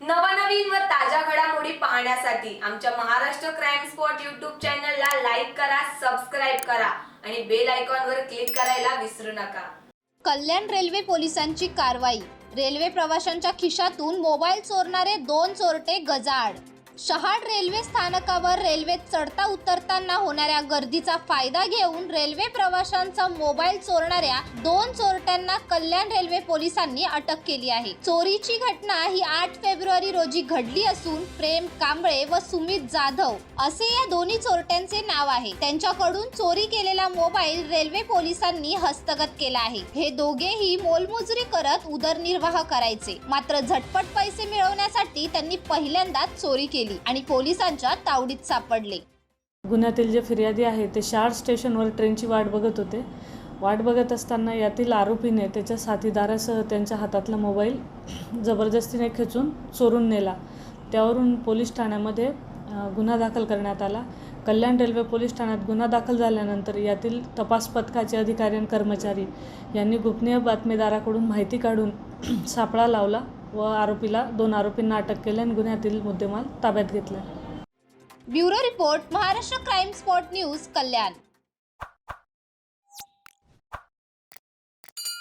नवनवीन व ताज्या घडामोडी पाहण्यासाठी आमच्या महाराष्ट्र क्राईम स्पॉट युट्यूब चॅनलला लाईक करा सबस्क्राईब करा आणि बेल आयकॉनवर क्लिक करायला विसरू नका. कल्याण रेल्वे पोलिसांची कारवाई. रेल्वे प्रवाशांच्या खिशातून मोबाईल चोरणारे दोन चोरटे गजाआड शहाड रेल्वे स्थानकावर रेल्वेत चढता उतरताना होणाऱ्या गर्दीचा फायदा घेऊन रेल्वे प्रवाशांचा मोबाईल चोरणाऱ्या दोन चोरट्यांना कल्याण रेल्वे पोलिसांनी अटक केली आहे. चोरीची घटना ही आठ फेब्रुवारी रोजी घडली असून प्रेम कांबळे व सुमित जाधव असे या दोन्ही चोरट्यांचे नाव आहे. त्यांच्याकडून चोरी केलेला मोबाईल रेल्वे पोलिसांनी हस्तगत केला आहे. हे दोघेही मोलमजुरी करत उदरनिर्वाह करायचे. मात्र झटपट पैसे मिळवण्यासाठी त्यांनी पहिल्यांदाच चोरी केली. आणि पोलिसांच्या तावडीत सापडले. गुन्ह्यातील जे फिर्यादी आहे ते शार स्टेशनवर ट्रेनची वाट बघत होते. वाट बघत असताना यातील आरोपीने त्याच्या साथीदारासह त्यांच्या हातातला मोबाईल जबरदस्तीने खेचून चोरून नेला. त्यावरून पोलीस ठाण्यामध्ये गुन्हा दाखल करण्यात आला. कल्याण रेल्वे पोलीस ठाण्यात गुन्हा दाखल झाल्यानंतर यातील तपास पथकाचे अधिकारी आणि कर्मचारी यांनी गोपनीय बातमीदाराकडून माहिती काढून सापळा लावला. व आरोपीला दोन आरोपींना अटक केली आणि गुन्ह्यातील मुद्देमाल ताब्यात घेतला. Bureau report Maharashtra crime spot news Kalyan.